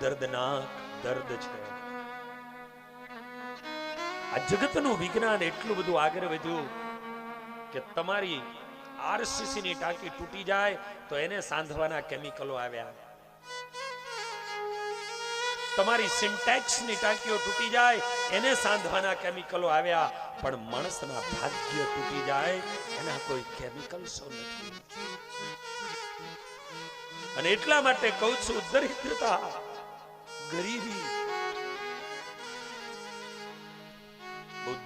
દર્દનાક દર્દ છે. આ જગતનું વિજ્ઞાન એટલું બધું આગળ વધ્યું કે તમારી આરસીસી ની ટાંકી તૂટી જાય તો એને સાંધવાના કેમિકલો આવ્યા. તમારી સિન્ટેક્સની ટાંકીઓ તૂટી જાય, એને સાંધવાના કેમિકલો આવ્યા. પણ માણસના ભાગ્ય તૂટી જાય, એના કોઈ કેમિકલ્સો નથી. અને એટલા માટે કહું છું, દરિદ્રતા ગરીબી.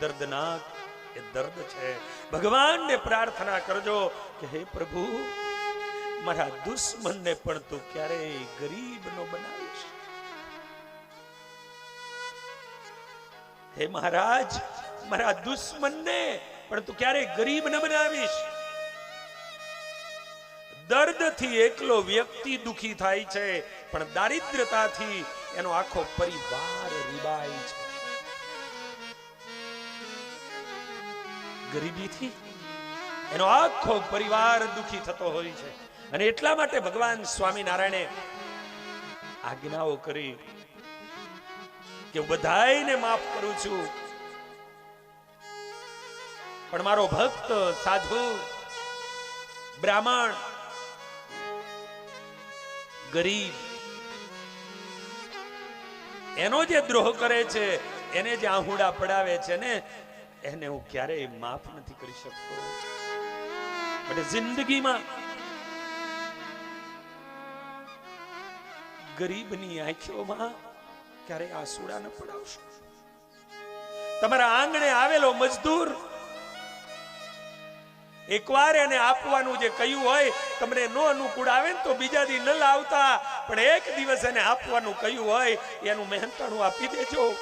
દર્દનાક એ દર્દ છે. ભગવાનને પ્રાર્થના કરજો કે હે પ્રભુ, મારા દુશ્મનને પણ તું ક્યારેય ગરીબ નો બનાવીશ. હે મહારાજ, મારા દુશ્મનને પણ તું ક્યારેય ગરીબ ન બનાવીશ. દર્દથી એકલો વ્યક્તિ દુખી થાય છે, પણ દારિદ્રતાથી એનો આખો પરિવાર રીબાય છે. ગરીબીથી એનો આખો પરિવાર દુખી થતો હોય છે. અને એટલા માટે ભગવાન સ્વામિનારાયણે આજ્ઞાઓ કરી કે હું બધાયને માફ કરું છું. પણ મારો ભક્ત, સાધુ, બ્રાહ્મણ, ગરીબ એનો જે દ્રોહ કરે છે, એને જે આહુડા પડાવે છે ને, એને હું ક્યારેય માફ નથી કરી શકતો. એટલે જિંદગીમાં ગરીબની આંખોમાં ક્યારેય આંસુડા ન પડાવશો? તમારા આંગણે આવેલો મજદૂર એકવાર એને આપવાનું જે કહ્યું હોય, તમને નો અનુકૂળ આવે ને તો બીજા દી ન લાવતા, પણ એક દિવસ એને આપવાનું કહ્યું હોય, એનું મહેનતાણું આપી દેજો.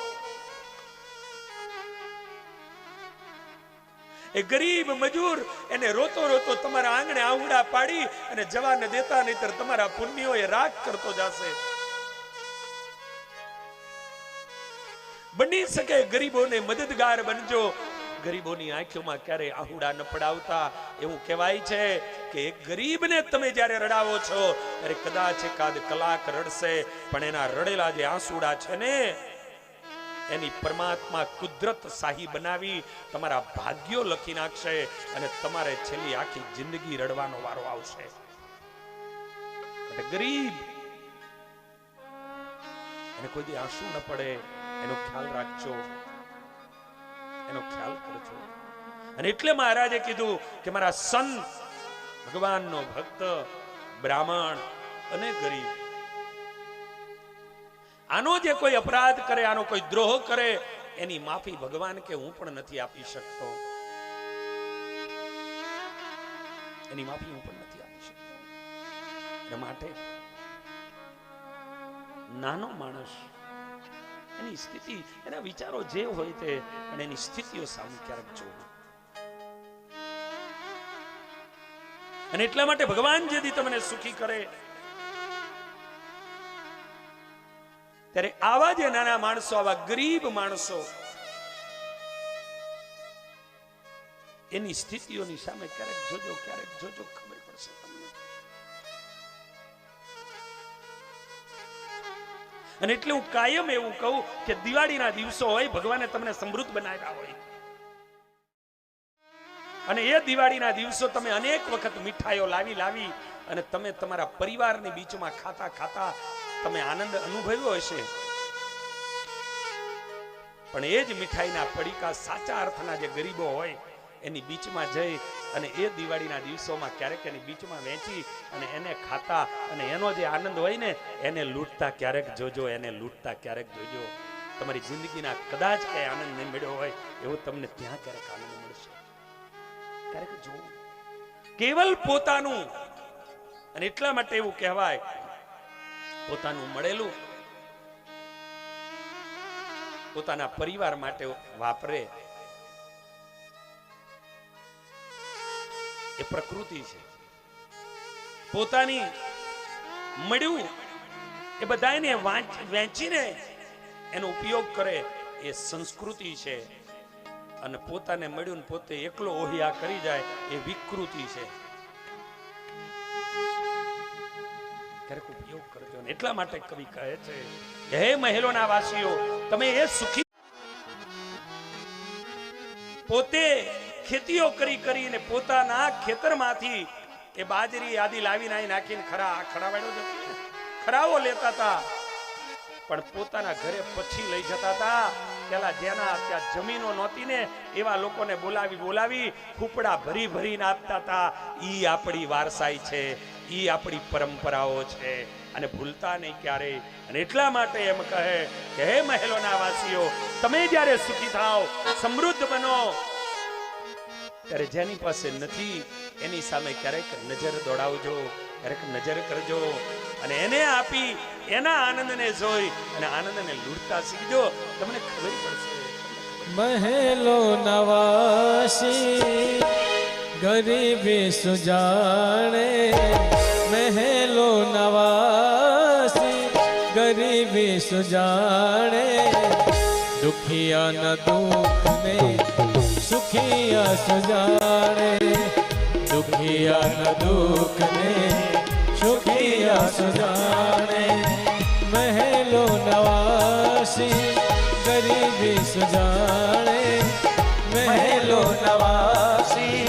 એ ગરીબ મજૂર એને રોતો રોતો તમારા આંગણે આંગડા પાડી અને જવાને દેતા નહીતર તમારા પુણ્યો એ રાગ કરતો જશે. બની શકે ગરીબોને મદદગાર બનજો. ગરીબોની આંખોમાં ક્યારેય આહુડા ન પડાવતા. એવું કહેવાય છે કે એક ગરીબને તમે જ્યારે રડાવો છો, ત્યારે કદાચ એકાદ કલાક રડશે, પણ એના રડેલા જે આંસુડા છે ને, એની પરમાત્મા કુદરત શાહી બનાવી, તમારા ભાગ્યો લખી નાખશે અને તમારે છેલ્લી આખી જિંદગી રડવાનો વારો આવશે. ગરીબ, એને કોઈ આંસુ ન પડે, એનો ખ્યાલ રાખજો. એનો ખ્યાલ કરજો. અને એટલે મહારાજે કીધું કે મારા સંત ભગવાનનો ભક્ત, બ્રાહ્મણ અને ગરીબ. આનો જે કોઈ અપરાધ કરે, આનો કોઈ દ્રોહ કરે, એની માફી ભગવાન કે હું પણ નથી આપી શકતો. એની માફી હું પણ નથી આપી શકતો. માટે નાનો માણસ એની સ્થિતિ, એના વિચારો જે હોય તે, પણ એની સ્થિતિઓ સામે ક્યારેક જોવું. અને એટલા માટે ભગવાન જેથી તમને સુખી કરે. ત્યારે આવા જે નાના માણસો, આવા ગરીબ માણસો, એની સ્થિતિઓની સામે ક્યારેક જોજો ક્યારેક જોજો. અને એટલે હું કાયમ એવું કહું કે દિવાળીના દિવસો હોય, ભગવાને તમને સમૃદ્ધ બનાવ્યા હોય. અને એ દિવાળીના દિવસો તમે અનેક વખત મીઠાઈઓ લાવી લાવી અને તમે તમારા પરિવારની બીચમાં ખાતા ખાતા તમે આનંદ અનુભવ્યો હશે. પણ એ જ મીઠાઈના પડીકા સાચા અર્થના જે ગરીબો હોય, એની બીચમાં જઈ અને એ દિવાળીના દિવસોમાં ક્યારેક એની બીચમાં વેચી અને એને ખાતા અને એનો જે આનંદ હોય ને, એને લૂંટતા ક્યારેક જોજો, એને લૂંટતા ક્યારેક જોજો. તમારી જિંદગીના કદાચ કઈ આનંદ નહીં મળ્યો હોય, એવો તમને ત્યાં ક્યારેક આનંદ મળશે. ક્યારેક જોવું. કેવલ પોતાનું. અને એટલા માટે એવું કહેવાય, પોતાનું મળેલું. પોતાના પરિવાર માટે વાપરે. એ પ્રકૃતિ છે. પોતાની મળ્યું એ બધાને વેચીને એનો ઉપયોગ કરે એ સંસ્કૃતિ છે. અને પોતાને મળ્યું ને પોતે એકલો ઓહિયા કરી જાય એ વિકૃતિ છે. ક્યારેક ઉપયોગ કરજો ને. એટલા માટે કવિ કહે છે હે મહેલોના વાસીઓ તમે એ સુખી પોતે ખેતીઓ કરી કરીને પોતાના ખેતરમાંથી એ બાજરી આદિ લાવીને અહીં નાખીને ખરા ખડાવાડો જતો ખરાવો લેતા હતા. પણ પોતાના ઘરે પછી લઈ જતા હતા. પેલા જેના ત્યાં જમીનો નહોતી ને, એવા લોકોને બોલાવી બોલાવી ફૂપડા ભરી ભરીને આપતા હતા. ઈ આપણી વારસાઈ છે. ઈ આપણી પરંપરાઓ છે. અને ભૂલતા નહીં ક્યારેય. અને એટલા માટે એમ કહે કે, હે મહેલોના વાસીઓ, તમે જ્યારે સુખી થાઓ, સમૃદ્ધ બનો. ત્યારે જેની પાસે નથી, એની સામે ક્યારેક નજર દોડાવજો, ક્યારેક નજર કરજો અને એને આપી, એના આનંદને જોઈ અને આનંદને લૂંટતા શીખજો. તમને ખબર પડશે મહેલો નવાસી, ગરીબી સુજાણે. મહેલો નવાસી, ગરીબી સુજાણે. દુખિયા ન દુઃખને સુખિયા સુજાણે દુખિયા ન દુઃખને સુખિયા સુજાણે મહેલો નવાસી ગરીબી સુજાણે મહેલો નવાસી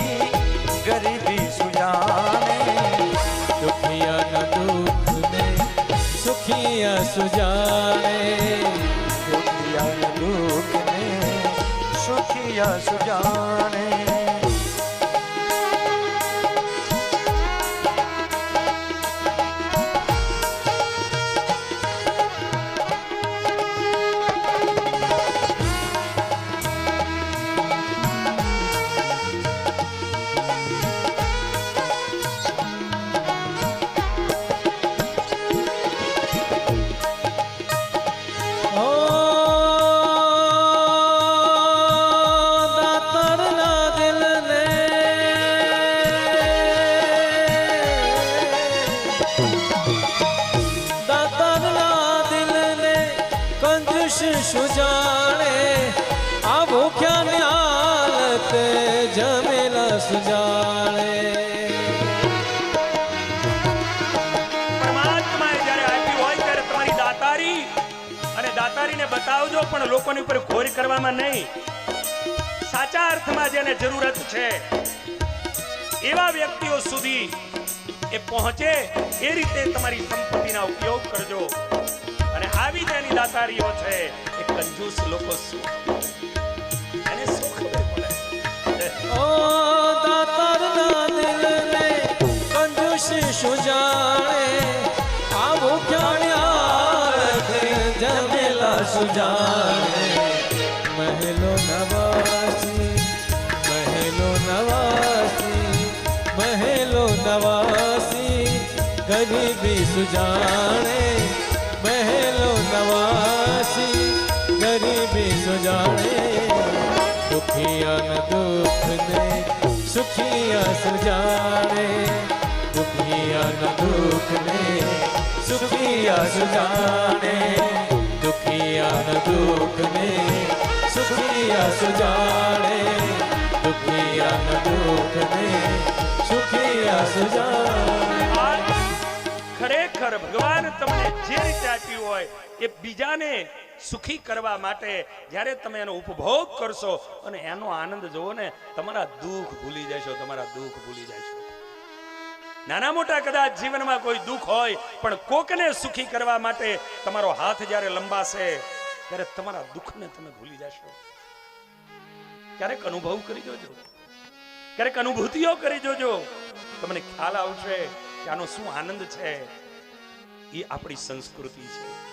ગરીબી સુજાને દુખિયા ન દુઃખને સુખિયા સુજાણે કંજુસ જાણે આ ભૂખ્યાની હાલત જમેલા શું જાણે દાતારીને બતાવજો, પણ લોકોની ઉપર ઘોર કરવામાં નહીં. સાચા અર્થમાં જેને જરૂરત છે, એવા વ્યક્તિઓ સુધી એ પહોંચે, એ રીતે તમારી સંપત્તિના ઉપયોગ કરજો. અને આવી જેની દાતારીઓ છે. કંજૂસ લોકો શું એને શું ખબર પડે ઓ આ ભૂખ્યાણી જમેલા સુજાણે મહેલો નવાસી મહેલો નવાસી મહેલો નવાસી, ગરીબી સુજાણે. સુખિયા સુજાણે દુખિયા ન દુઃખને સુખિયા સુજાણે દુખિયા ન દુઃખને સુખિયા સુજાણે દુખિયા ન દુઃખને સુખિયા સુજાણે ખરેખર ભગવાન તમને જે રીતે આપ્યું હોય એ બીજાને સુખી કરવા માટે જ્યારે તમે એનો ઉપભોગ કરશો અને એનો આનંદ જોવો ને, તમારા દુઃખ ભૂલી જશો, તમારા દુઃખ ભૂલી જશો. નાના મોટા કદાચ જીવનમાં કોઈ દુઃખ હોય, પણ કોકને સુખી કરવા માટે તમારો હાથ જ્યારે લંબાશે, ત્યારે તમારા દુઃખને તમે ભૂલી જશો. ક્યારેક અનુભવ કરી જોજો. ક્યારેક અનુભૂતિઓ કરી જોજો. તમને ખ્યાલ આવશે કે આનો શું આનંદ છે. એ આપણી સંસ્કૃતિ છે.